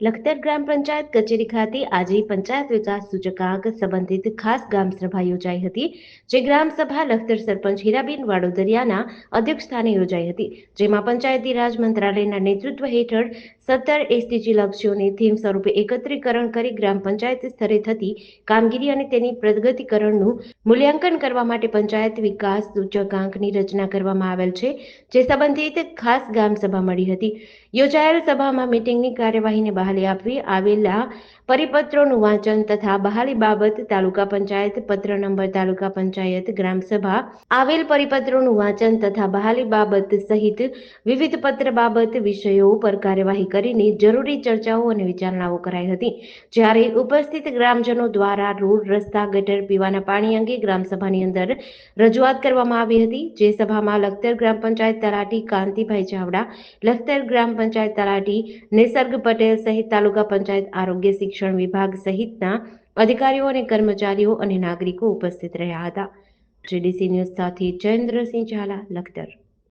લખતર ગ્રામ પંચાયત કચેરી ખાતે આજે પંચાયત વિકાસ સૂચકાંક સંબંધિત ખાસ ગ્રામ સભા યોજાઈ હતી, જે ગ્રામ સભા લખતર સરપંચ હીરાબેન વાડોદરિયાના અધ્યક્ષસ્થાને યોજાઈ હતી, જેમાં પંચાયતી રાજ મંત્રાલયના નેતૃત્વ હેઠળ સત્તર એસટીજી લક્ષ્યોને થીમ સ્વરૂપે એકત્રીકરણ કરી ગ્રામ પંચાયત સ્તરે થતી કામગીરી અને તેની પ્રગતિકરણનું મૂલ્યાંકન કરવા માટે પંચાયત વિકાસ સૂચકાંકની રચના કરવામાં આવેલ છે, જે સંબંધિત ખાસ ગ્રામ સભા મળી હતી. યોજાયેલ સભામાં મિટિંગની કાર્યવાહીને બહાલી આપવી આવેલા પરિપત્રોનું વાંચન તથા બહાલી બાબત તાલુકા પંચાયત પત્ર નંબર તાલુકા પંચાયત ગ્રામસભા આવેલ પરિપત્રોનું વાંચન તથા બહાલી બાબત સહિત વિવિધ પત્ર બાબત વિષયો ઉપર કાર્યવાહી કરીને જરૂરી ચર્ચાઓ અને વિચારણાઓ કરાઈ હતી. જ્યારે ઉપસ્થિત ગ્રામજનો દ્વારા રોડ, રસ્તા, ગટર, પીવાના પાણી અંગે ગ્રામસભાની અંદર રજૂઆત કરવામાં આવી હતી. જે સભામાં લખતર ગ્રામ પંચાયત તલાટી કાંતિભાઈ ચાવડા, લખતર ગ્રામ પંચાયત તલાટી નિસર્ગ પટેલ સહિત તાલુકા પંચાયત આરોગ્ય શિક્ષણ વિભાગ સહિતના અધિકારીઓ અને કર્મચારીઓ અને નાગરિકો ઉપસ્થિત રહ્યા હતા. જીડીસી ન્યૂઝ સાથે જયેન્દ્રસિંહ ઝાલા, લખતર.